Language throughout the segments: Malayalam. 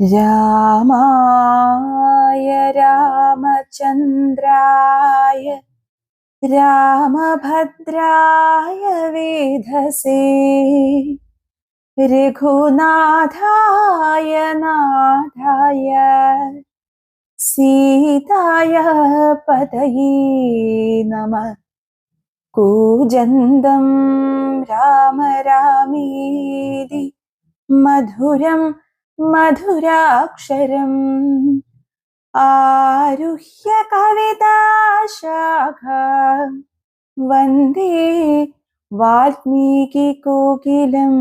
രാമായ രാമചന്ദ്രായ രാമഭദ്രായ വേധസേ രഘുനാഥായ നാഥായ സീതായ പതയേ നമ. കൂജന്തം രാമ രാമേതി മധുരം മധുരാക്ഷരം. ആരുഹ്യ കവിതാശാഖ വന്ദേ വാൽമീകി കോകിലം.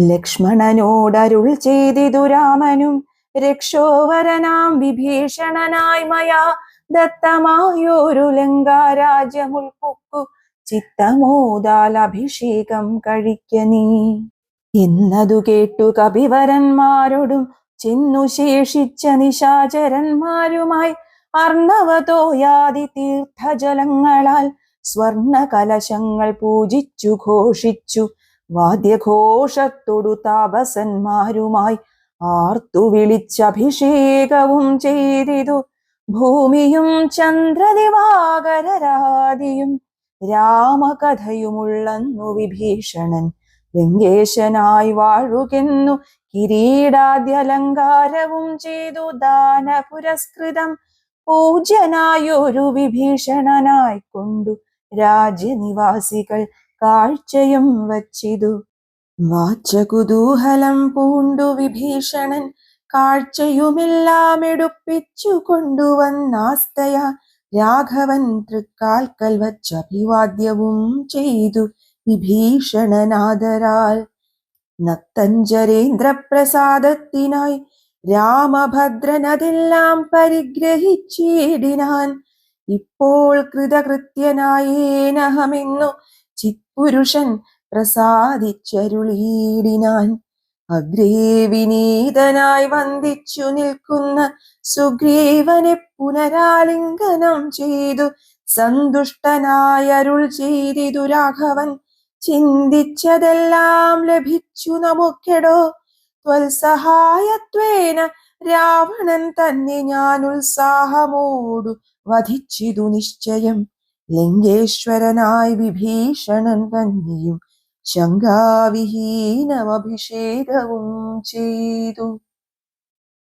ലക്ഷ്മണനോടരുൾ ചെയ്തിതു രാമനും രക്ഷോവരനാം വിഭീഷണനായി മയാ ദത്തമായൊരു ലങ്കാരാജ്യമുൾപ്പൊക്കു ചിത്തമോദാൽ അഭിഷേകം കഴിക്ക നീ. എന്നതു കേട്ടു കപിവരന്മാരോടും ചെന്നു ശേഷിച്ച നിശാചരന്മാരുമായി അർണവതോയാതി തീർത്ഥജലങ്ങളാൽ സ്വർണ കലശങ്ങൾ പൂജിച്ചു ഘോഷിച്ചു. വാദ്യഘോഷത്തോടു താപസന്മാരുമായി ആർത്തു വിളിച്ചഭിഷേകവും ചെയ്തിതു. ഭൂമിയും ചന്ദ്രദിവാകരരാതിയും രാമകഥയുമുള്ളന്നു വിഭീഷണൻ. ലങ്കേശനായി വാഴുകെന്നു കിരീടാദ്യലങ്കാരവും ചെയ്തു ദാന പുരസ്കൃതം പൂജ്യനായൊരു വിഭീഷണനായി കൊണ്ടു രാജ്യനിവാസികൾ കാഴ്ചയും വച്ചിതു. വാച്ചകുതൂഹലം പൂണ്ടു വിഭീഷണൻ കാഴ്ചയുമെല്ലാം എടുപ്പിച്ചു കൊണ്ടുവന്നാസ്തയ. രാഘവൻ തൃക്കാൽക്കൽ വച്ചഭിവാദ്യവും ചെയ്തു. വിഭീഷണനാദരാൽ നക്തഞ്ചരേന്ദ്രപ്രസാദത്തിനായി രാമഭദ്രനതെല്ലാം പരിഗ്രഹിച്ചിടിനാൻ ഇപ്പോൾ കൃതകൃത്യനായേനഹമെന്നു ചിത്പുരുഷൻ പ്രസാദിച്ചരുളീടിനാൻ. അഗ്രേ വിനീതനായി വന്ദിച്ചു നിൽക്കുന്ന സുഗ്രീവനെ പുനരാലിംഗനം ചെയ്തു സന്തുഷ്ടനായരുൾ ചെയ്തിതു രാഘവൻ. ചിന്തിച്ചതെല്ലാം ലഭിച്ചു നമുക്കെടോ. ത്വൽസഹായത്വേന രാവണൻ തന്നെ ഞാൻ ഉത്സാഹമോടു വധിച്ചിതു നിശ്ചയം. ലിംഗേശ്വരനായി വിഭീഷണൻ തന്നെയും ശങ്കാവിഹീനമഭിഷേകവും ചെയ്തു.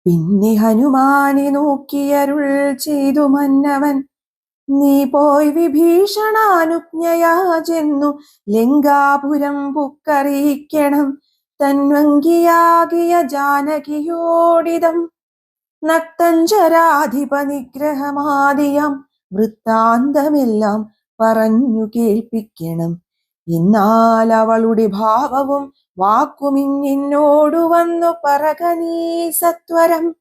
പിന്നെ ഹനുമാനെ നോക്കിയരുൾ ചെയ്തു മന്നവൻ. നീ പോയി വിഭീഷണാനുജ്ഞയാ ചെന്നു ലങ്കാപുരം പുക്കറിയിക്കണം. തന്വങ്കിയാകിയ ജാനകിയോടിതം നക്തഞ്ചരാധിപ നിഗ്രഹമാദിയം വൃത്താന്തമെല്ലാം പറഞ്ഞു കേൾപ്പിക്കണം. ഇന്നാൽ അവളുടെ ഭാവവും വാക്കുമിങ്ങിന്നോടു വന്നു പറകനീ സത്വരം.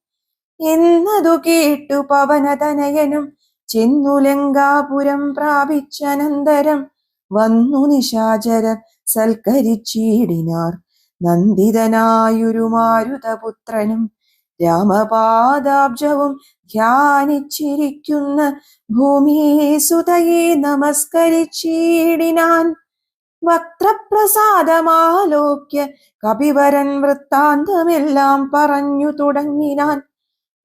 എന്നതു കേട്ടു പവനതനയനും ചെന്നു ലങ്കാപുരം പ്രാപിച്ചനന്തരം വന്നു നിശാചരൻ സൽക്കരിച്ചിടിനാർ. നന്ദിതനായൊരു മാരുതപുത്രനും രാമപാദാബ്ജവും ധ്യാനിച്ചിരിക്കുന്ന ഭൂമിയെ സുതയെ നമസ്കരിച്ചിടിനാൻ. വക്രപ്രസാദമാലോക്യ കപിവരൻ വൃത്താന്തമെല്ലാം പറഞ്ഞു തുടങ്ങിനാൻ.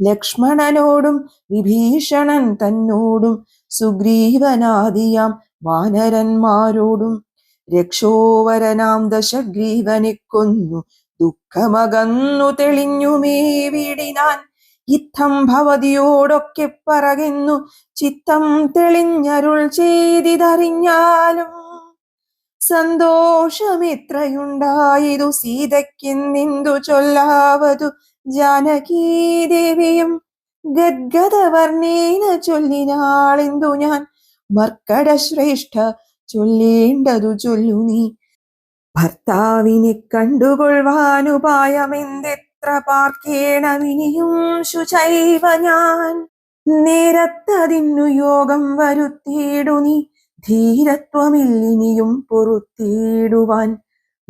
ലക്ഷ്മണനോടും വിഭീഷണൻ തന്നോടും സുഗ്രീവനാദിയാം വാനരന്മാരോടും. രക്ഷോവരനാം ദശഗ്രീവനെ കൊന്നു ദുഃഖമകന്നു തെളിഞ്ഞുമേ വീടിനാൻ ഇത്തം ഭവതിയോടൊക്കെ പറകുന്നു ചിത്തം തെളിഞ്ഞരുൾ ചെയ്തിതറിഞ്ഞാലും സന്തോഷമിത്രയുണ്ടായതു സീതയ്ക്കിന്നിന്തു ചൊല്ലാവതു ജാനകീദേവിയും ഗദ്ഗദവർണേന ചൊല്ലിനാളിന്തു ഞാൻ മർക്കട ശ്രേഷ്ഠ ചൊല്ലേണ്ടതു ചൊല്ലു നീ. ഭർത്താവിനെ കണ്ടുകൊള്ളുവാനുപായമെന്തെത്ര പാർക്കേണമിനിയും ശുചൈവ ഞാൻ. നേരത്തതിന്നു യോഗം വരുത്തിയിടു നീ ധീരത്വമില്ലിനിയും പൊറുത്തിയിടുവാൻ.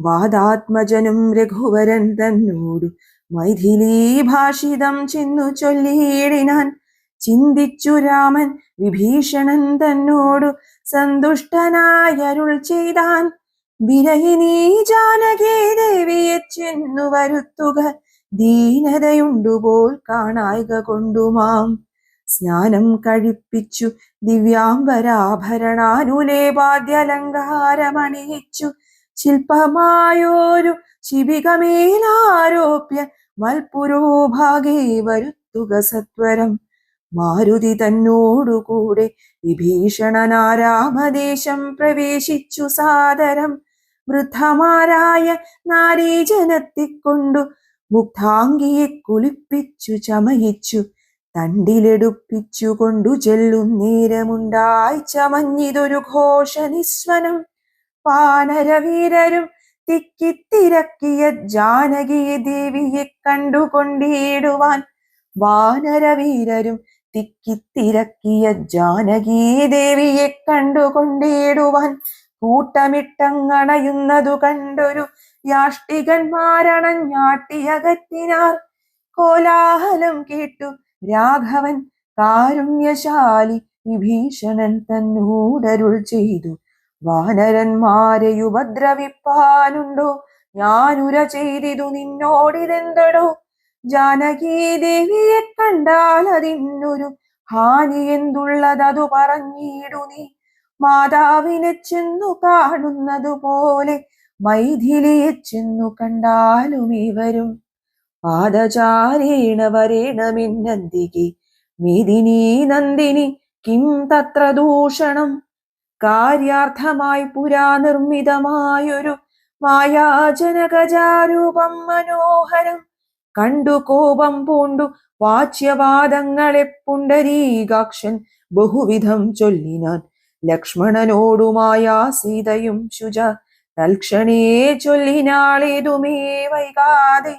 വാദാത്മജനും രഘുവരൻ തന്നോടു മൈഥിലീ ഭാഷിതം ചെന്നു ചൊല്ലിയിടിനാൻ ചിന്തിച്ചു രാമൻ വിഭീഷണൻ തന്നോടു സന്തുഷ്ടനായരുൾ ചെയ്താൻ. വിനയിനീ ജാനകി ദേവിയെ ചെന്നു വരുത്തുക ദീനതയുണ്ടുപോൽ കാണായിക കൊണ്ടുമാം. സ്നാനം കഴിപ്പിച്ചു ദിവ്യാംബരാഭരണാനുലേപാദ്യലങ്കാരമണിയിച്ചു ശില്പമായോരു ശിബികമേലാരോപ്യ മൽപുരോഭാഗേ വരുത്തുക സത്വരം. മാരുതി തന്നോടുകൂടെ വിഭീഷണനാരാമദേശം പ്രവേശിച്ചു സാദരം. വൃദ്ധമാരായ നാരീജനത്തിക്കൊണ്ടു മുഗ്ധാംഗിയെ കുളിപ്പിച്ചു ചമയിച്ചു. തണ്ടിലെടുപ്പിച്ചു കൊണ്ടു ചെല്ലും നേരമുണ്ടായി ചമഞ്ഞിതൊരു ഘോഷനിസ്വനം. വാനരവീരരും തിക്കിത്തിരക്കിയ ജാനകി ദേവിയെ കണ്ടുകൊണ്ടിടുവാൻ വാനരവീരരും തിക്കിത്തിരക്കിയ ജാനകി ദേവിയെ കണ്ടുകൊണ്ടിടുവാൻ കൂട്ടമിട്ടങ്ങണയുന്നതു കണ്ടൊരു യാഷ്ടികന്മാരണഞ്ഞാട്ടിയകറ്റിനാർ. കോലാഹലം കേട്ടു രാഘവൻ കാരുണ്യശാലി വിഭീഷണൻ തന്നൂടരുൾ ചെയ്തു. വാനരന്മാരെ ഉപദ്രവിപ്പാനുണ്ടോ? ഞാനുര ചെയ്തിതു നിന്നോടിതെന്തടോ? ജാനകീ ദേവിയെ കണ്ടാൽ അതിന്നൊരു ഹാനി എന്തുള്ളതതു പറഞ്ഞിടു നീ? മാതാവിനെ ചെന്നു കാണുന്നത് പോലെ മൈഥിലിയെ ചെന്നു കണ്ടാലും ഇവരും. പാദചാരേണ വരേണമിന്നന്തികെ. മേദിനി നന്ദിനി കിം തത്ര ദൂഷണം? കാര്യാർത്ഥമായി പുരാ നിർമ്മിതമായൊരു മായാജനകജാരൂപം മനോഹരം. കണ്ടു കോപം പൂണ്ടു വാച്യവാദങ്ങളെ പുണ്ടരീകാക്ഷൻ ബഹുവിധം ചൊല്ലിനാൻ. ലക്ഷ്മണനോടുമായ സീതയും ശുച തൽക്ഷണേ ചൊല്ലിനാളേതുമേ വൈകാതെ.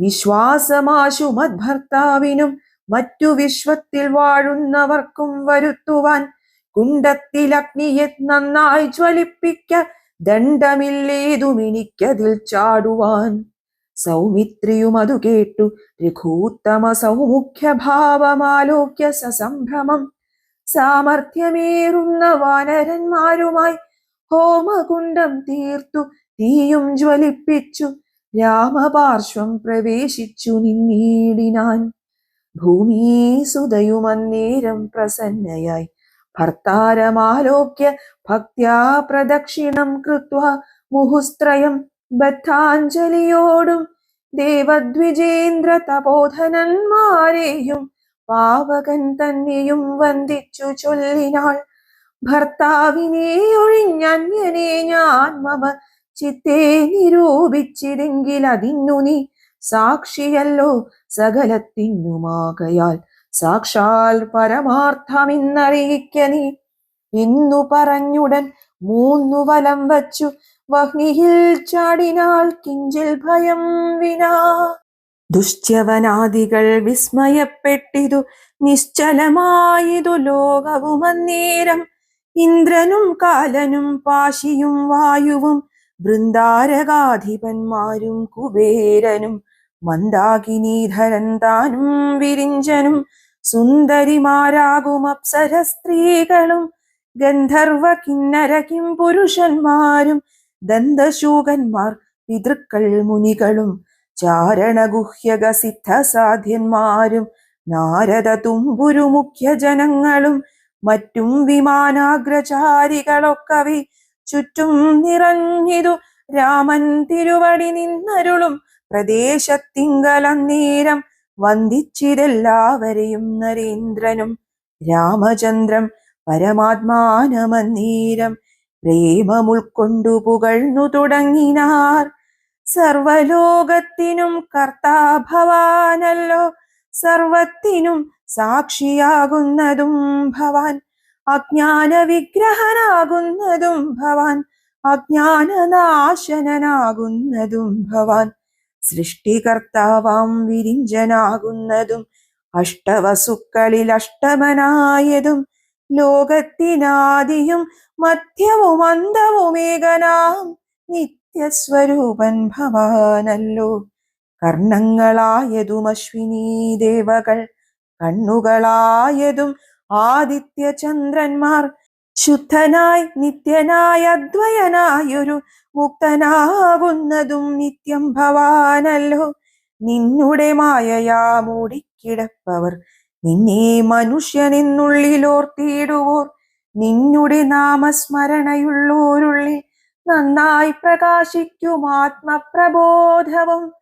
വിശ്വാസമാശു മദ്ഭർത്താവിനും മറ്റു വിശ്വത്തിൽ വാഴുന്നവർക്കും വരുത്തുവാൻ കുണ്ടത്തിലഗ്നിയെ നന്നായി ജ്വലിപ്പിക്ക ദണ്ഡമില്ലേതുമെനിക്കതിൽ ചാടുവാൻ. സൗമിത്രിയും അതു കേട്ടു. രഘൂത്തമ സൗമുഖ്യ ഭാവമാലോക്യ സസംഭ്രമം. സാമർഥ്യമേറുന്ന വാനരന്മാരുമായി ഹോമകുണ്ടം തീർത്തു. തീയും ജ്വലിപ്പിച്ചു. രാമപാർശ്വം പ്രവേശിച്ചു നിന്നീടിനാൻ. ഭൂമി സുതയുമന്നേരം പ്രസന്നയായി. ഭർത്താരമാലോക്യ ഭക്ത്യാ പ്രദക്ഷിണം കൃത്വ മുഹുസ്ത്രയം ബദ്ധാഞ്ജലിയോടും ദേവദ്വിജേന്ദ്ര തപോധനന്മാരെയും പാവകൻ തന്നെയും വന്ദിച്ചു ചൊല്ലിനാൾ. ഭർത്താവിനെ ഒഴിഞ്ഞന്യനെ ഞാൻ മമ ചിത്തെ നിരൂപിച്ചിതെങ്കിൽ അതിന്നു നീ സാക്ഷിയല്ലോ സകലത്തിനുമാകയാൽ സാക്ഷാൽ പരമാർത്ഥമിന്നറിയിക്ക നീ എന്നു പറഞ്ഞുടൻ മൂന്നു വലം വച്ചു. വഹ്നിയിൽ ചാടിനാൾ കിഞ്ചിൽ ഭയം വിനാ. ദുശ്ചവനാദികൾ വിസ്മയപ്പെട്ടിതു നിശ്ചലമായതു ലോകവും അന്നേരം ഇന്ദ്രനും കാലനും പാശിയും വായുവും ബൃന്ദാരകാധിപന്മാരും കുബേരനും മന്ദാകിനീധരൻ താനും വിരിഞ്ചനും സുന്ദരിമാരാകും അപ്സര സ്ത്രീകളും ഗന്ധർവ കിന്നര കിം പുരുഷന്മാരും ദന്തശൂകന്മാർ പിതൃക്കൾ മുനികളും ചാരണഗുഹ്യക സിദ്ധസാധ്യന്മാരും നാരദ തുമ്പുരു മുഖ്യ ജനങ്ങളും മറ്റും വിമാനാഗ്രചാരികളൊക്കവി ചുറ്റും നിറഞ്ഞിതു രാമൻ തിരുവടി നിന്നരുളും പ്രദേശത്തിങ്കലന്നേരം വന്ദിച്ചിതെല്ലാവരെയും നരേന്ദ്രനും രാമചന്ദ്രം പരമാത്മാനമന്ദീരം പ്രേമമുൾക്കൊണ്ടു പുകഴ്ന്നു തുടങ്ങിനാർ. സർവലോകത്തിനും കർത്താഭവാനല്ലോ സർവത്തിനും സാക്ഷിയാകുന്നതും ഭവാൻ. അജ്ഞാന വിഗ്രഹനാകുന്നതും ഭവാൻ. അജ്ഞാനനാശനനാകുന്നതും ഭവാൻ. സൃഷ്ടികർത്താവാം വിരിഞ്ചനാകുന്നതും അഷ്ടവസുക്കളിൽ അഷ്ടമനായതും ലോകത്തിനാദിയും മധ്യവും അന്തവുമേകനാം നിത്യസ്വരൂപൻ ഭവാനല്ലോ. കർണങ്ങളായതും അശ്വിനീ ദേവകൾ കണ്ണുകളായതും ആദിത്യചന്ദ്രന്മാർ ശുദ്ധനായി നിത്യനായ അദ്വയനായൊരു മുക്തനാകുന്നതും നിത്യം ഭവാനല്ലോ. നിന്നുടെ മായയാ മൂടിക്കിടപ്പവർ. നിന്നെ മനുഷ്യനെന്നുള്ളിലോർത്തിയിടുവോർ. നിന്നുടെ നാമസ്മരണയുള്ളോരുള്ളിൽ നന്നായി പ്രകാശിക്കും ആത്മപ്രബോധവും.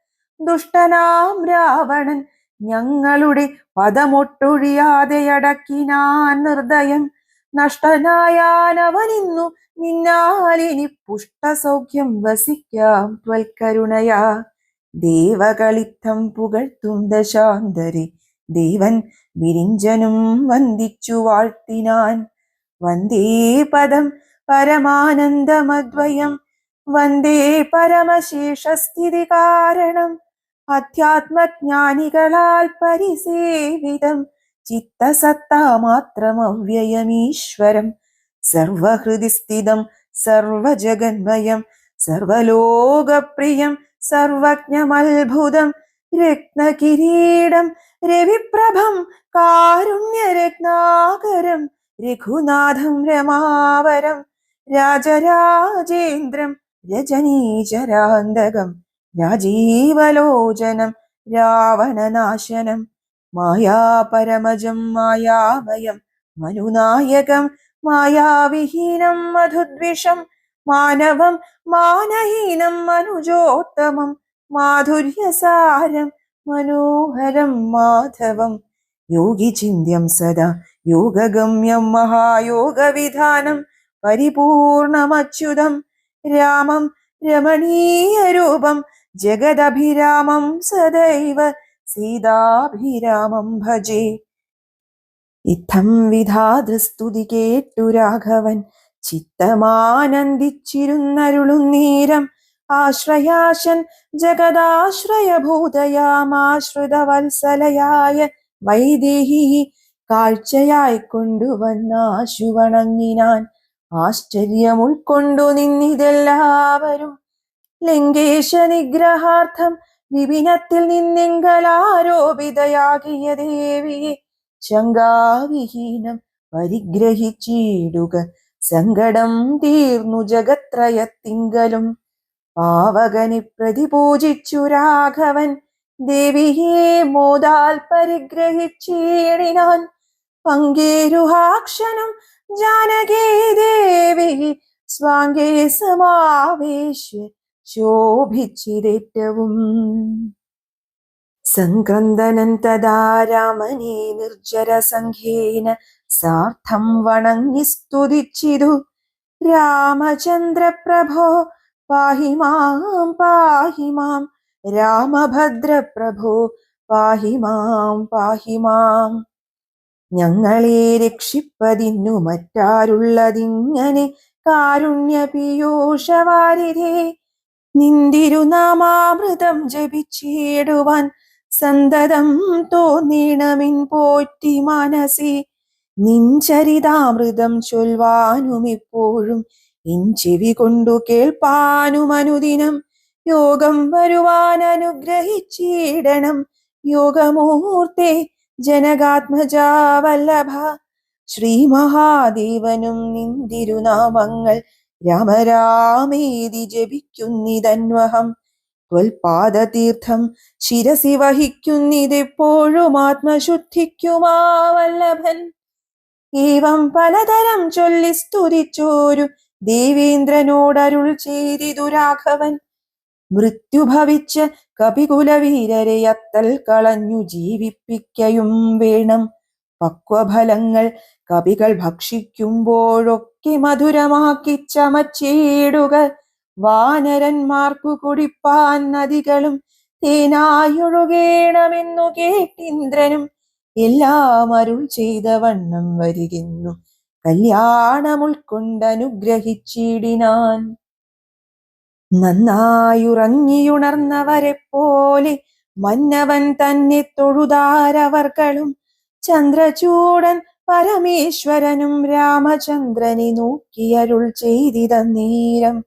ദുഷ്ടനാം രാവണൻ ഞങ്ങളുടെ പദമൊട്ടൊഴിയാതെ അടക്കിനാൻ നിർദ്ദയം നഷ്ടനായാനവനിന്നു നിന്നാലിനി പുഷ്ടസൗഖ്യം വസിക്കാം ത്വൽക്കരുണയാ. ദേവകളിത്തം പുകഴ്ത്തും ദശാന്തരി. ദേവൻ വിരിഞ്ചനും വന്ദിച്ചു വാഴ്ത്തിനാൻ. വന്ദേ പദം പരമാനന്ദമദ്വയം. വന്ദേ പരമശേഷസ്ഥിതി കാരണം. അധ്യാത്മജ്ഞാനികളാൽ പരിസേവിതം. ചിത്തസത്താമാത്രമവ്യയമീശ്വരം സർവഹൃദി സ്ഥിതം സർവജഗന്മയം സർവലോകപ്രിയം സർവജ്ഞമത്ഭുതം രത്നകിരീടം രവിപ്രഭം കാരുണ്യരത്നാകരം രഘുനാഥം രമാവരം രാജരാജേന്ദ്രം രജനീചരാന്തകം രാജീവലോചനം രാവണനാശനം മായാപരമജം മായാമയം മനുനായകം മായാവിഹീനം മധുദ്വിഷം മാനവം മാനഹീനം മനുജോത്തമം മാധുര്യസാരം മനോഹരം മാധവം. യോഗിചിന്യം സദാ യോഗഗമ്യം മഹായോഗവിധാനം പരിപൂർണമച്യുതം രാമം രമണീയരൂപം ജഗദഭിരാമം സദൈവ സീതാഭിരാമം ഭജേ. ഇത്തം വിധാതൃസ്തുതി കേട്ടു രാഘവൻ. ചിത്തമാനന്ദിച്ചിരുന്നരുളുന്നീരം ആശ്രയാശൻ ജഗദാശ്രയഭൂതയാമാശ്രിതവത്സലയായ വൈദേഹി കാഴ്ചയായി കൊണ്ടുവന്നാശു വണങ്ങിനാൻ. ആശ്ചര്യം ഉൾക്കൊണ്ടു നിന്നിതെല്ലാവരും. ലങ്കേശ നിഗ്രഹാർത്ഥം വിപിനത്തിൽ നിന്നെങ്കലാരോപിതയാകിയ ദേവിയെ ശങ്കാവിഹീനം പരിഗ്രഹിച്ചിടുക. സങ്കടം തീർന്നു ജഗത്രയത്തിങ്കലും. പാവകനെ പ്രതിപൂജിച്ചു രാഘവൻ. ദേവിയെ മോദാൽ പരിഗ്രഹിച്ചീണിനാൻ പങ്കേരുഹാക്ഷനും ജാനകേ ദേവി. സ്വാംഗേ സമാവേശ്യ ശോഭിച്ചിരേറ്റവും. സംക്രന്ദനൻ തദാ രാമനെ നിർജരസംഖ്യേന സാർത്ഥം വണങ്ങി സ്തുതിച്ചിതു രാമചന്ദ്രപ്രഭോ പാഹി മാം പാഹി മാം. രാമഭദ്രപ്രഭോ പാഹി മാം പാഹി മാം. ഞങ്ങളെ രക്ഷിപ്പതിന്നു മറ്റാരുള്ളതിങ്ങനെ കാരുണ്യ പീയൂഷവാരിധേ നിന്തിരുനാമാമൃതം ജപിച്ചിടുവാൻ സന്തതം തോന്നിണമിൻ പോറ്റി മനസി നിഞ്ചരിതാമൃതം ചൊൽവാനും എപ്പോഴും ഇൻ ചെവി കൊണ്ടു കേൾപ്പാനും അനുദിനം. യോഗം വരുവാൻ അനുഗ്രഹിച്ചിടണം. യോഗമൂർത്തെ ജനകാത്മജാവല്ലഭ ശ്രീ മഹാദേവനും നിന്തിരുനാമങ്ങൾ രാമരാമേതി ജപിക്കുന്നിതന്വഹം. ത്വൽപാദതീർത്ഥം ശിരസി വഹിക്കുന്നിതെപ്പോഴും ആത്മശുദ്ധിക്കുമാവല്ലഭൻ. ഏവം പലതരം ചൊല്ലി സ്തുതിച്ചോരു ദേവേന്ദ്രനോടരുൾ ചെയ്തിതു രാഘവൻ. മൃത്യുഭവിച്ച് കപികുലവീരരെ അത്തൽ കളഞ്ഞു ജീവിപ്പിക്കയും വേണം. പക്വഫലങ്ങൾ കവികൾ ഭക്ഷിക്കുമ്പോഴൊക്കെ മധുരമാക്കി ചമച്ചേടുക. വാനരന്മാർക്കു കുടിപ്പാൻ നദികളും തേനായൊഴുകേണമെന്നു കേട്ടിന്ദ്രനും എല്ലാം അരുൾ ചെയ്ത വണ്ണം വരികുന്നു. കല്യാണമുൾക്കൊണ്ടനുഗ്രഹിച്ചിടിനാൻ. നന്നായുറങ്ങിയുണർന്നവരെ പോലെ മന്നവൻ തന്നെ തൊഴുതാരവർകളും ചന്ദ്രചൂടൻ പരമേശ്വരനും രാമചന്ദ്രനെ നോക്കിയരുൾ ചെയ്തിത നേരം.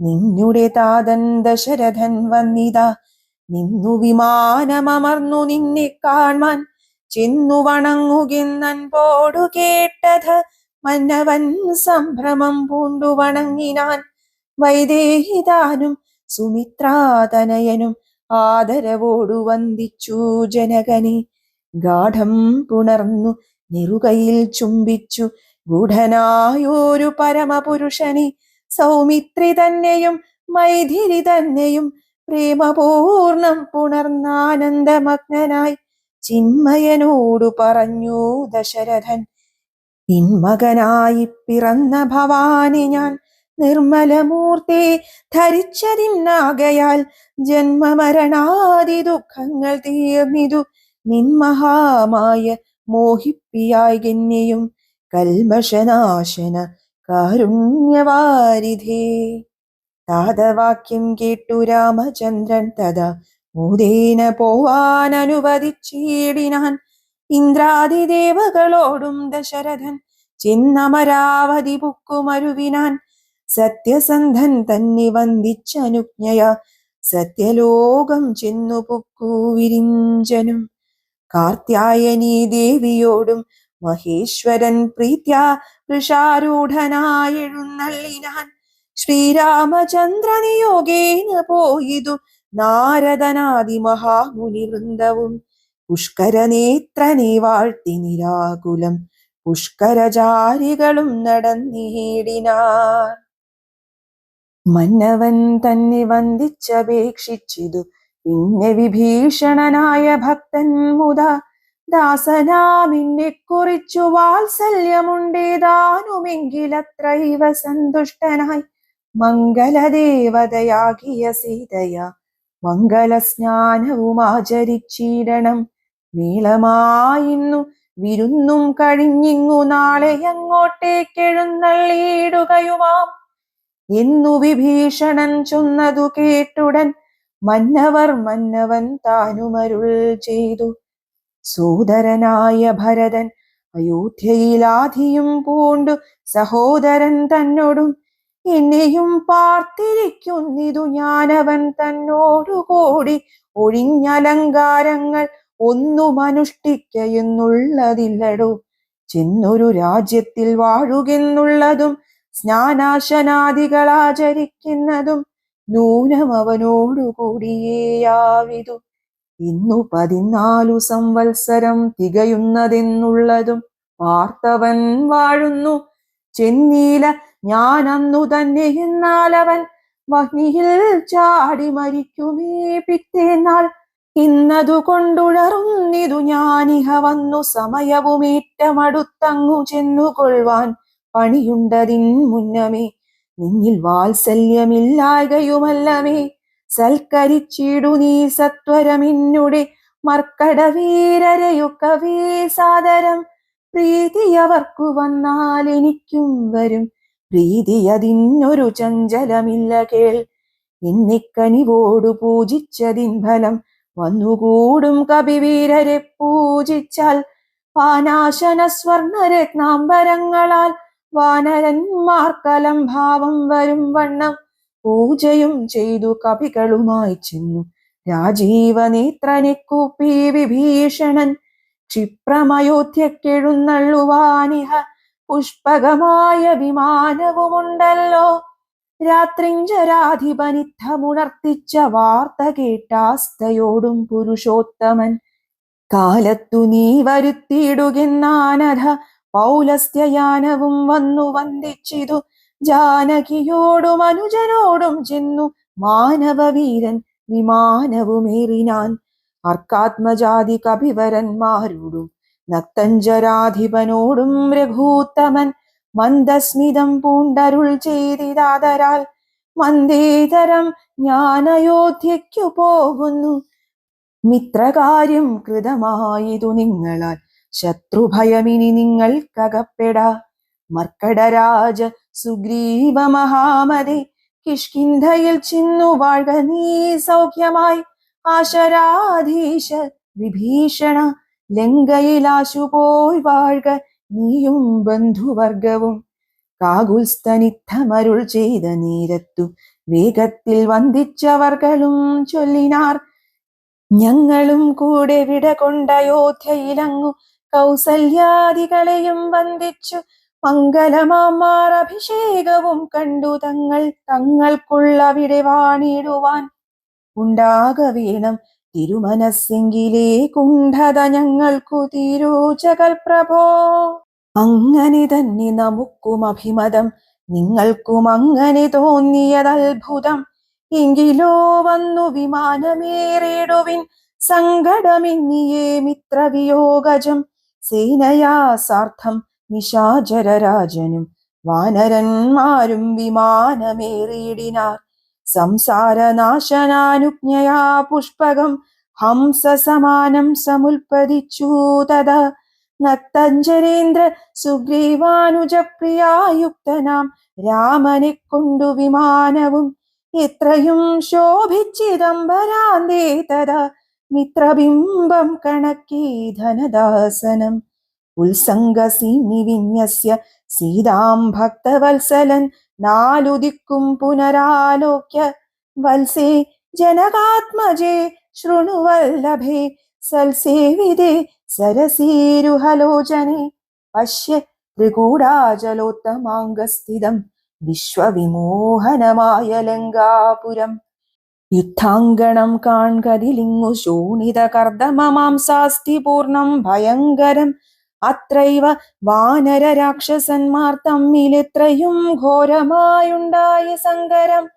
നിന്നുടെ താതൻ ദശരഥൻ വന്നിത. നിന്നു വിമാനമർന്നു നിന്നെ കാൺമാൻ ചെന്നു വണങ്ങുകെന്നൻപോടു കേട്ടത് മന്നവൻ സംഭ്രമം പൂണ്ടു വണങ്ങിനാൻ. വൈദേഹിതാനും സുമിത്രാതനയനും ആദരവോടു വന്ദിച്ചു ജനകനെ. ഗാഠം പുണർന്നു നെറുകയിൽ ചുംബിച്ചു ഗൂഢനായൊരു പരമപുരുഷനി. സൗമിത്രി തന്നെയും മൈഥിരി തന്നെയും പ്രേമപൂർണം പുണർന്നാനന്ദമഗ്നായി ചിന്മയനോടു പറഞ്ഞു ദശരഥൻ നിന്മകനായി പിറന്ന ഭവാനി ഞാൻ നിർമ്മലമൂർത്തി ധരിച്ചതിന്നാകയാൽ ജന്മമരണാദി ദുഃഖങ്ങൾ തീർന്നിതു. നിൻമഹാമായ മോഹിപ്പിയായി കൽമശനാശന കാരുണ്യവാരിധേ. താതവാക്യം കേട്ടു രാമചന്ദ്രൻ തഥാ മൂതേന പോവാൻ അനുവദിച്ചിടിനാൻ ഇന്ദ്രാദിദേവകളോടും ദശരഥൻ ചിന്നമരാവതി പുക്കുമരുവിനാൻ സത്യസന്ധൻ തന്നെ വന്ദിച്ചനുജ്ഞയ സത്യലോകം ചെന്നു പൊക്കു വിരിഞ്ചനും. കാർത്യായനീ ദേവിയോടും മഹേശ്വരൻ പ്രീത്യ വൃഷാരൂഢനായെഴുന്നള്ളിനാൻ ശ്രീരാമചന്ദ്രനിയോഗേന പോയിതു നാരദനാദി മഹാമുനി വൃന്ദവും പുഷ്കരനേത്രനെ വാഴ്ത്തി നിരാകുലം പുഷ്കരചാരികളും നടന്നിടിനാ മന്നവൻ തന്നെ വന്ദിച്ചപേക്ഷിച്ചിതു പിന്നെ വിഭീഷണനായ ഭക്തൻ മുത ദാസനാമിന്നെ കുറിച്ചു വാത്സല്യമുണ്ടേതാനുമെങ്കിലത്രൈവ സന്തുഷ്ടനായി. മംഗലദേവതയാകിയ സീതയ മംഗലസ്നാനവും ആചരിച്ചിടണം. നീളമായിന്നു വിരുന്നും കഴിഞ്ഞിങ്ങു നാളെ അങ്ങോട്ടേക്കെഴുന്നള്ളിയിടുകയുമാം എന്നു വിഭീഷണൻ ചൊന്നതു കേട്ടുടൻ മന്നവർ മന്നവൻ താനുമരുൾ ചെയ്തു. സൂദരനായ ഭരതൻ അയോധ്യയിലാധിയും പൂണ്ടു. സഹോദരൻ തന്നോടും എന്നെയും പാർത്തിരിക്കുന്നിതു ഞാനവൻ തന്നോടുകൂടി. ഒഴിഞ്ഞലങ്കാരങ്ങൾ ഒന്നും അനുഷ്ഠിക്കയെന്നുള്ളതില്ലടോ ചെന്നൊരു രാജ്യത്തിൽ വാഴുകെന്നുള്ളതും സ്നാനാശനാദികൾ ആചരിക്കുന്നതും നൂനം അവനോടുകൂടിയേയാവിതു ഇന്നു പതിനാലു സംവത്സരം തികയുന്നതെന്നുള്ളതും പാർത്തവൻ വാഴുന്നു. ചെന്നീല ഞാൻ അന്നു തന്നെ എന്നാൽ അവൻ വഹ്നിയിൽ ചാടി മരിക്കുമേ പിറ്റേന്നാൾ. ഇന്നതു കൊണ്ടുഴറുന്നിതു ഞാനിഹ വന്നു സമയവുമേറ്റമടുത്തങ്ങു ചെന്നുകൊള്ളുവാൻ പണിയുണ്ടതിൻ മുന്നമേ നിന്നിൽ വാത്സല്യമില്ലായകയുമല്ലമേ. സൽക്കരിച്ചിടു നീ സത്വരമിന്നുടെ മർക്കട വീരരയുക്കവേ സാദരം. പ്രീതിയവർക്കു വന്നാൽ എനിക്കും വരും. പ്രീതി അതിന്നൊരു ചഞ്ചലമില്ല കേൾ. എന്നിക്കനിവോടു പൂജിച്ചതിൻ ഫലം വന്നുകൂടും കവിവീരരെ പൂജിച്ചാൽ. പാനാശന സ്വർണരത്നാംബരങ്ങളാൽ വാനരന്മാർക്കലം ഭാവം വരും വണ്ണം പൂജയും ചെയ്തു കവികളുമായി ചെന്നു. രാജീവനേത്രനെ കൂപ്പി വിഭീഷണൻ ക്ഷിപ്രമയോധ്യക്കെഴുന്നള്ളുവാനിഹ പുഷ്പകമായ വിമാനവുമുണ്ടല്ലോ. രാത്രിഞ്ചരാധിപനിദ്ധമുണർത്തിച്ച വാർത്ത കേട്ടാസ്തയോടും പുരുഷോത്തമൻ കാലത്തു നീ വരുത്തിയിടുകെന്നാനധ പൗലസ്ത്യയാനവും വന്നു വന്ദിച്ചിതു. ജാനകിയോടും അനുജനോടും ചെന്നു. മാനവവീരൻ വിമാനവുമേറിനാൻ അർക്കാത്മജാതി കപിവരന്മാരോടും നക്തഞ്ചരാധിപനോടും രഘൂത്തമൻ മന്ദസ്മിതം പൂണ്ടരുൾ ചെയ്തിതാതരാൽ മന്ദീതരം ഞാൻ അയോധ്യയ്ക്കു പോകുന്നു. മിത്രകാര്യം കൃതമായതു നിങ്ങളാൽ ശത്രുഭയമിനി നിങ്ങൾക്കകപ്പെടാ. മർക്കടരാജ സുഗ്രീവ മഹാമതി കിഷ്കിന്ധയിൽ ചിന്നു വാഴ്ക നീ സൗഖ്യമായി. ആശരാധീശ വിഭീഷണ ലങ്കയിലാശു പോയി വാഴ്ക നീയും ബന്ധുവർഗവും. കാകുൽസ്തനിത്തമരുൾ ചെയ്ത നേരത്തു വേഗത്തിൽ വന്ദിച്ചവർകളും ചൊല്ലിനാർ. ഞങ്ങളും കൂടെ വിട കൊണ്ടയോധ്യയിലങ്ങു കൗസല്യാദികളെയും വന്ദിച്ചു. മംഗലമാമാർ അഭിഷേകവും കണ്ടു തങ്ങൾ. തങ്ങൾക്കുള്ളവിടെ വാണിടുവാൻ ഉണ്ടാക വേണം തിരുമനസ്സെങ്കിലേ കുണ്ഠത ഞങ്ങൾക്കു തീരൂചകൽ പ്രഭോ. അങ്ങനെ തന്നെ നമുക്കും അഭിമതം. നിങ്ങൾക്കും അങ്ങനെ തോന്നിയതത്ഭുതം എങ്കിലോ വന്നു വിമാനമേറിടുവിൻ. സങ്കടമിന്നിയേ മിത്രവിയോഗജം. സേനയാ സാർത്ഥം നിശാചരരാജനും. വാനരന്മാരും വിമാനമേറിയിടിനാർ. സംസാരനാശനാനുജ്ഞയാ പുഷ്പകം ഹംസസമാനം സമുൽപ്പതിച്ചു തത നക്തഞ്ചരേന്ദ്ര സുഗ്രീവാനുജപ്രിയായുക്തനാം. രാമനെ കൊണ്ടു വിമാനവും എത്രയും ശോഭിച്ചിദംബരാന്തേ തഥാ മിത്രബിംബം കണക്കേ ധനദാസനം. ഉത്സംഗസീനി വിന്യസ്യ സീതാം ഭക്തവത്സലൻ നാലു ദിക്കും പുനരാലോക്യ. വത്സേ ജനകാത്മജേ ശൃണുവല്ലഭേ സൽസേവിതേ സരസീരുഹലോചനെ. പശ്യ ത്രികൂടാചലോത്തമാംഗസ്ഥിതം വിശ്വവിമോഹനമായ ലങ്കാപുരം യുദ്ധാങ്കണം കാൺകതിലിങ്ങു ശോണിത കർദമമാംസാസ്തി പൂർണം ഭയങ്കരം. അത്രൈവ വാനര രാക്ഷസന്മാർ തമ്മിലെത്രയും ഘോരമായുണ്ടായ സങ്കരം.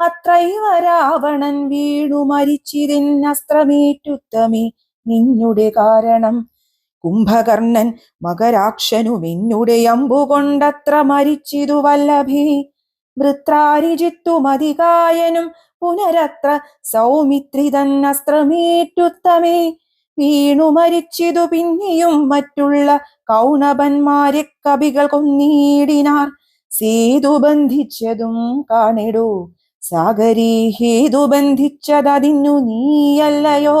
അത്രൈവ രാവണൻ വീണു മരിച്ചിതിനസ്ത്രമേറ്റുത്തമേ നിന്നുടെ കാരണം. കുംഭകർണൻ മകരാക്ഷനു നിന്നുടെ അമ്പുകൊണ്ടത്ര മരിച്ചിതു വല്ലഭി. വൃത്രാരിജിത്തു മതികായനും പുനരത്ര സൗമിത്രി അസ്ത്രമേറ്റുത്തമേ വീണു മരിച്ചിതു പിന്നെയും മറ്റുള്ള കൗണവന്മാരെ കവികൾ കൊന്നീടിനാർ. സേതു ബന്ധിച്ചതും കാണിടൂ. സാഗരീ ഹേതു ബന്ധിച്ചതതിന്നു നീയല്ലയോ.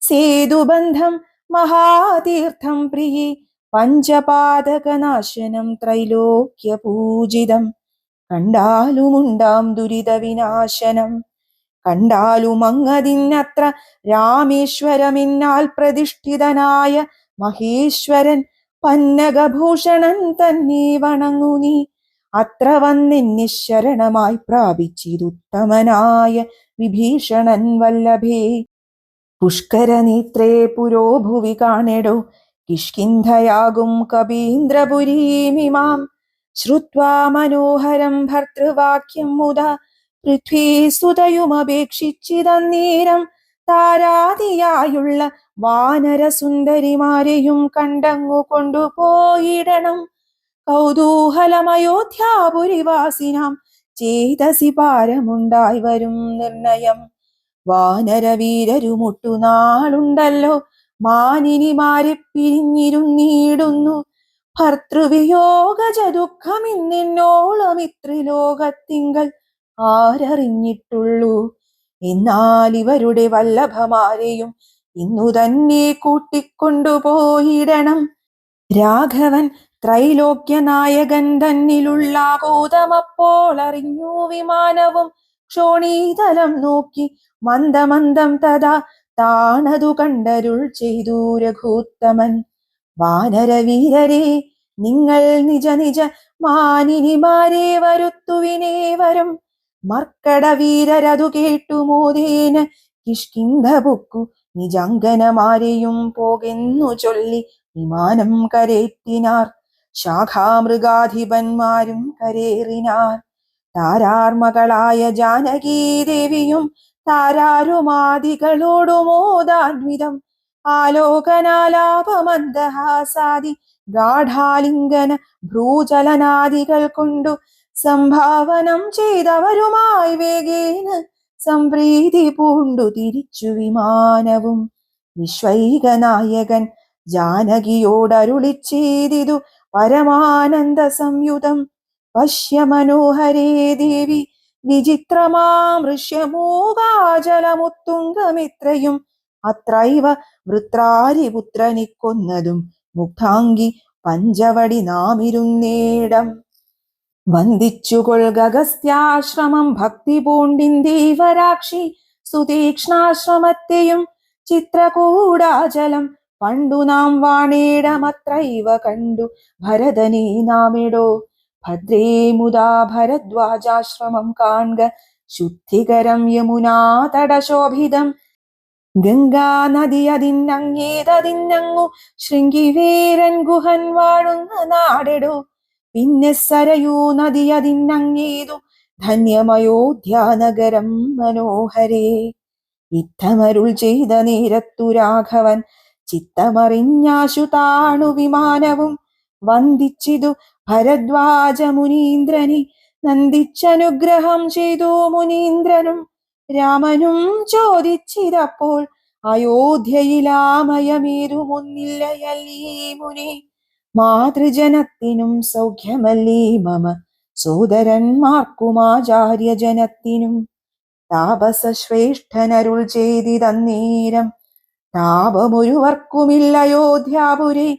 സേതുബന്ധം മഹാതീർത്ഥം പ്രിയെ. പഞ്ചപാതകനാശനം ത്രൈലോക്യ പൂജിതം കണ്ടാലുമുണ്ടാം ദുരിത വിനാശനം കണ്ടാലും അങ്ങതിന്നത്ര രാമേശ്വരമിന്നാൽ പ്രതിഷ്ഠിതനായ മഹേശ്വരൻ പന്നകഭൂഷണൻ തന്നെ വണങ്ങു നീ. അത്ര വന്നെന്നെ ശരണമായി പ്രാപിച്ചിതുത്തമനായ വിഭീഷണൻ വല്ലഭേ. പുഷ്കരനേത്രേ പുരോഭുവി കാണെടോ. കിഷ്കിന്ധയാകും കപീന്ദ്രപുരീമിമാം. ശ്രുത്വാ മനോഹരം ഭർത്തൃവാക്യം മുത. പൃഥ്വീ സുതയുമപേക്ഷിച്ചിതന്നേരം താരാതിയായുള്ള വാനരസുന്ദരിമാരെയും കണ്ടങ്ങു കൊണ്ടുപോയിടണം കൗതൂഹലമയോധ്യാപുരിവാസിനാം ചേതസി പാരമുണ്ടായി വരും നിർണയം. വാനരവീരരുമൊട്ടു നാളുണ്ടല്ലോ മാനിനിമാരെ പിരിഞ്ഞിരുന്നീടുന്നു. ഭർത്തൃവിയോഗജ ദുഃഖമിന്നോളമിത്രിലോകത്തിങ്കൽ ആരറിഞ്ഞിട്ടുള്ളൂ. എന്നാൽ ഇവരുടെ വല്ലഭമാരെയും ഇന്നു തന്നെ കൂട്ടിക്കൊണ്ടുപോയിടണം. രാഘവൻ ത്രൈലോക്യനായകൻ തന്നിലുള്ള ഭൂതമപ്പോൾ അറിഞ്ഞു. വിമാനവും ക്ഷോണീതലം നോക്കി മന്ദമന്ദം തഥാ താണതു കണ്ടരുൾ ചെയ്തു രഘൂത്തമൻ. വാനരവീരരെ നിങ്ങൾ നിജ നിജ മാനിനിമാരെ വരുത്തുവിനേ വരും മർക്കട വീരരതു കേട്ടു മോദേന കിഷ്കിന്ധ പൊക്കു നിജാങ്കനമാരെയും പോകെന്നു ചൊല്ലി വിമാനം കരേറ്റിനാർ. ശാഖാമൃഗാധിപന്മാരും കരേറിനാർ. താരാർമകളായ ജാനകീദേവിയും താരാരുമാദികളോടുമോദാന്വിതം ആലോകനാലാപമന്ദഹാസാദി ഗാഢാലിംഗന ഭ്രൂചലനാദികൾ കൊണ്ടു സംഭാവനം ചെയ്തവരുമായി വേഗേന സംപ്രീതി പൂണ്ടു തിരിച്ചു വിമാനവും. വിശ്വൈകനായകൻ ജാനകിയോടരുളി ചെയ്തിതു പരമാനന്ദ സംയുതം. പശ്യ മനോഹരേ ദേവി വിചിത്രമാമൃഷ്യമൂകാചലമുത്തുംഗമിത്രയും അത്രൈവ വൃത്രാരിപുത്രനിക്കൊന്നതും. മുഗ്ധാംഗി പഞ്ചവടി നാമിരുന്നേടം. വന്ദിച്ചുകൊൾഗസ്ത്യാശ്രമം ഭക്തി പൂണ്ടിന്തീവരാക്ഷി സുതീക്ഷ്ണാശ്രമത്തെയും ചിത്രകൂടാചലം പണ്ടു നാം വാണേടമത്രൈവ കണ്ടു. ഭരതനീ നാമിടോ ഭദ്രേ മുദാ ഭരദ്വാജാശ്രമം കാൺക ശുദ്ധികരം യമുനാ തടശോഭിതം. ഗംഗാ നദി അതിന്നങ്ങേതതിന്നങ്ങു ശൃംഗിവീരൻ ഗുഹൻ വാഴുന്ന നാടെടോ. പിന്നെ സരയൂ നദി ധന്യമയോധ്യാനഗരം മനോഹരേ. ഇത്തമരുൾ ചെയ്ത നേരത്തു രാഘവൻ ചിത്തമറിഞ്ഞാശു താണു വിമാനവും വന്ദിച്ചിതു ഭരദ്വാജ മുനീന്ദ്രനെ നന്ദിച്ചനുഗ്രഹം ചെയ്തു മുനീന്ദ്രനും രാമനും ചോദിച്ചിതപ്പോൾ അയോധ്യയിലാമയമേതുമൊന്നില്ലയല്ലീ മുനി. മാതൃജനത്തിനും സൗഖ്യമല്ലീ മമ. സോദരന്മാർക്കുമാചാര്യജനത്തിനും താപസശ്രേഷ്ഠനരുൾ ചെയ്തിതന്നേരം താപമൊരുവർക്കുമില്ലയോധ്യാപുരി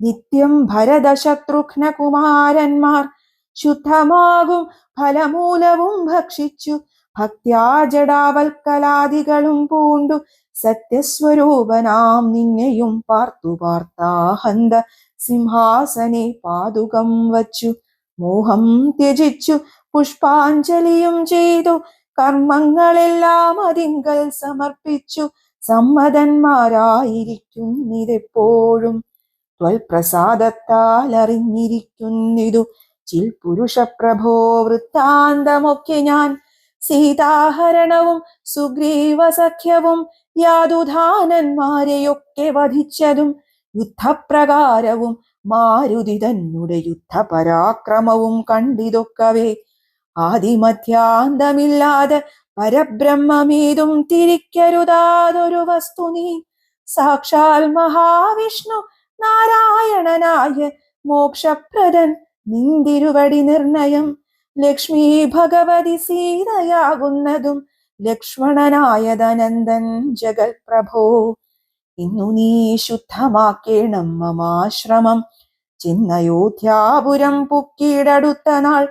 നിത്യം ഭരതശത്രുഘ്ന കുമാരന്മാർ ശുദ്ധമാകും ഫലമൂലവും ഭക്ഷിച്ചു. ഭക്ത്യാ ജടാവൽക്കലാദികളും പൂണ്ടു. സത്യസ്വരൂപനാം നിന്നെയും പാർത്തു പാർത്താഹന്ത സിംഹാസനെ പാതുകം വച്ചു മോഹം ത്യജിച്ചു പുഷ്പാഞ്ജലിയും ചെയ്തു. കർമ്മങ്ങളെല്ലാം അതിങ്കൽ സമർപ്പിച്ചു. സമ്മതന്മാരായിരിക്കുന്നിതെപ്പോഴും ത്വൽപ്രസാദത്താൽ അറിഞ്ഞിരിക്കുന്നിതു. ചിൽ പുരുഷപ്രഭോ വൃത്താന്തമൊക്കെ ഞാൻ. സീതാഹരണവും സുഗ്രീവസഖ്യവും യാതുധാനന്മാരെയൊക്കെ വധിച്ചതും യുദ്ധപ്രകാരവും മാരുതി തന്നെ യുദ്ധപരാക്രമവും കണ്ടിതൊക്കവേ. ആദിമധ്യാന്തമില്ലാതെ പരബ്രഹ്മമേതും തിരിക്കരുതാതൊരു വസ്തു നീ. സാക്ഷാൽ മഹാവിഷ്ണു നാരായണനായ മോക്ഷപ്രദൻ നിന്തിരുവടി നിർണയം. ലക്ഷ്മി ഭഗവതി സീതയാകുന്നതും ലക്ഷ്മണനായതനന്ദൻ ജഗത്പ്രഭോ പ്രഭോ ഇന്നു നീ ശുദ്ധമാക്കേണം മമാശ്രമം. ചിന്നയോധ്യാപുരം പുക്കിയിടടുത്ത നാൾ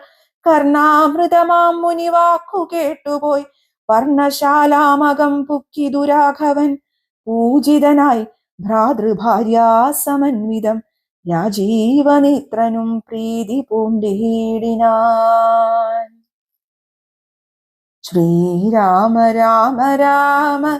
കർണാമൃതമാം മുനിവാക്കു കേട്ടുപോയി. വർണശാലാമകം പുക്കി ദുരാഘവൻ. പൂജിതനായി ഭ്രാതൃഭാര്യാസമന്വിതം രാജീവനേത്രനും പ്രീതി പൂണ്ടിടിനാൻ. ശ്രീരാമ രാമ രാമ